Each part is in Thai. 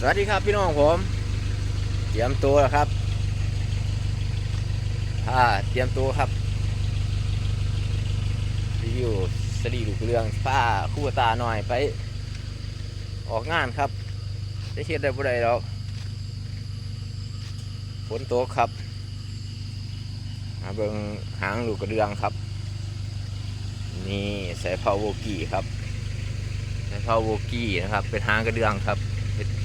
สวัสดีครับพี่น้องผม เตรียมตัวแล้วครับอ่าเตรียมตัวครับ รีวิวสดีลูกเรืองป้าคู่ตาหน่อยไป ออกงานครับได้เฮ็ดได้บ่ได้ดอกฝนตกครับมาเบิ่งหางลูกกระเดืองครับ นี่ใส่เผาโวกี้ครับใส่เผาโวกี้นะครับ เป็นหางกระเดืองครับ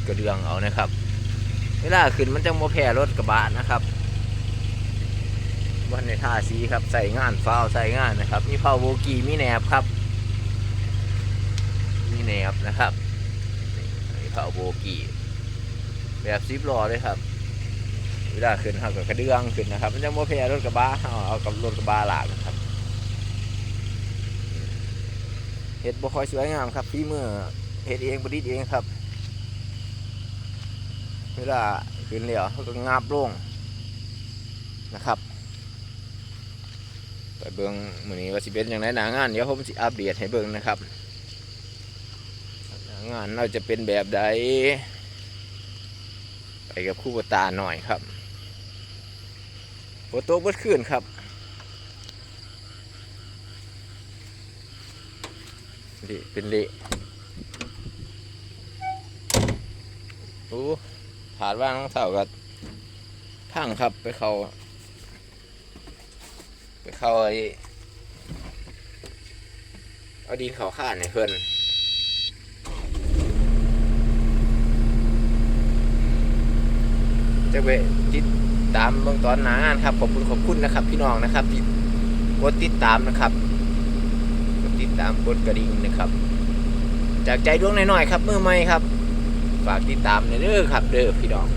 กระเดืองเอานะครับ เวลาขึ้นมันจะโมแพ้รถกระบะนะครับวันในท่าสีครับใส่งานฟาวใส่งานนะครับ มีเผาโวกีมีแหนบครับ มีแหนบนะครับมีเผาโวกีแบบซิปล้อเลยครับ เวลาขึ้นเขากับกระเดื่องขึ้นนะครับ มันจะโมแพ้รถกระบะเอาเอากับรถกระบะหลากนะครับเห็ดบ่ค่อยสวยงามครับพี่เมื่อเห็ดเองประดิษเองครับ เวลาขึ้นเรือเขาก็งาบลงนะครับ ไปเบิ้งมือนี้ว่าสิเป็นอย่างไรหนางานเดี๋ยวผมสิอัปเดตให้เบิ้งนะครับหน้างานเราจะเป็นแบบใดไปกับคู่ตาหน่อยครับโฟโตเบิดขึ้นครับนี่เป็นเละโอ้ ถาดว่างน้องเสาก็พังครับไปเขาไปเขาไอ้เอาดินเขาขานให้เพื่อนจะไปติดตามเบื้องตอนหนางานครับ ขอบคุณขอบคุณนะครับ พี่น้องนะครับที่กดติดตามนะครับกดติดตามกดกระดิ่งนะครับ จากใจดวงหน่อยๆครับมือใหม่ครับ ฝากติดตามในอยเด้อครับเด้อพี่น้อง